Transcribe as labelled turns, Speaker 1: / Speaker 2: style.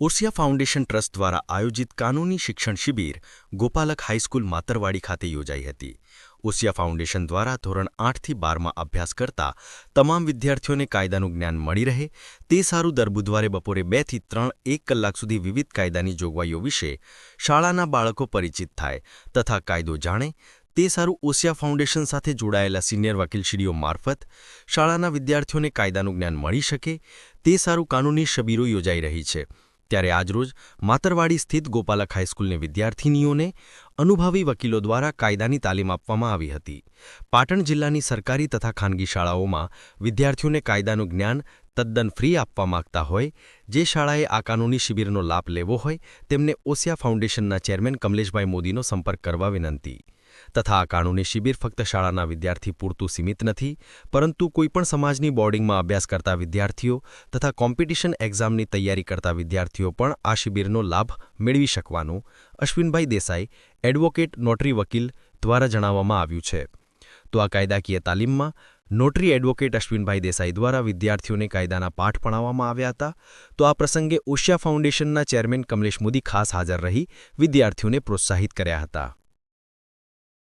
Speaker 1: Osia foundation trust દ્વારા આયોજિત કાનૂની શિક્ષણ શિબિર ગોપાલક હાઈસ્કૂલ માતરવાડી ખાતે યોજાઈ હતી. ઓસિયા ફાઉન્ડેશન દ્વારા ધોરણ આઠથી બારમાં અભ્યાસ કરતા તમામ વિદ્યાર્થીઓને કાયદાનું જ્ઞાન મળી રહે, તે સારું દર બુધવારે બપોરે બેથી ત્રણ એક કલાક સુધી વિવિધ કાયદાની જોગવાઈઓ વિશે શાળાના બાળકો પરિચિત થાય તથા કાયદો જાણે, તે સારું ઓસિયા ફાઉન્ડેશન સાથે જોડાયેલા સિનિયર વકીલશ્રીઓ મારફત શાળાના વિદ્યાર્થીઓને કાયદાનું જ્ઞાન મળી શકે, તે સારું કાનૂની શબીરો યોજાઈ રહી છે. ત્યારે આજરોજ માતરવાડી સ્થિત ગોપાલક હાઈસ્કૂલની વિદ્યાર્થિનીઓને અનુભવી વકીલો દ્વારા કાયદાની તાલીમ આપવામાં આવી હતી. પાટણ જિલ્લાની સરકારી તથા ખાનગી શાળાઓમાં વિદ્યાર્થીઓને કાયદાનું જ્ઞાન તદ્દન ફ્રી આપવા માંગતા હોય, જે શાળાએ આ કાનૂની શિબિરનો લાભ લેવો હોય, તેમને ઓસિયા ફાઉન્ડેશનના ચેરમેન કમલેશભાઈ મોદીનો સંપર્ક કરવા વિનંતી. તથા આ કાનૂની શિબિર ફક્ત શાળાના વિદ્યાર્થી પૂરતું સીમિત નથી, પરંતુ કોઈપણ સમાજની બોર્ડિંગમાં અભ્યાસ કરતા વિદ્યાર્થીઓ તથા કોમ્પિટિશન એક્ઝામની તૈયારી કરતા વિદ્યાર્થીઓ પણ આ શિબિરનો લાભ મેળવી શકવાનું અશ્વિનભાઈ દેસાઈ, એડવોકેટ, નોટરી વકીલ દ્વારા જણાવવામાં આવ્યું છે. તો આ કાયદાકીય તાલીમમાં નોટરી એડવોકેટ અશ્વિનભાઈ દેસાઈ દ્વારા વિદ્યાર્થીઓને કાયદાના પાઠ ભણાવવામાં આવ્યા હતા. તો આ પ્રસંગે ઓશિયા ફાઉન્ડેશનના ચેરમેન કમલેશ મોદી ખાસ હાજર રહી વિદ્યાર્થીઓને પ્રોત્સાહિત કર્યા હતા.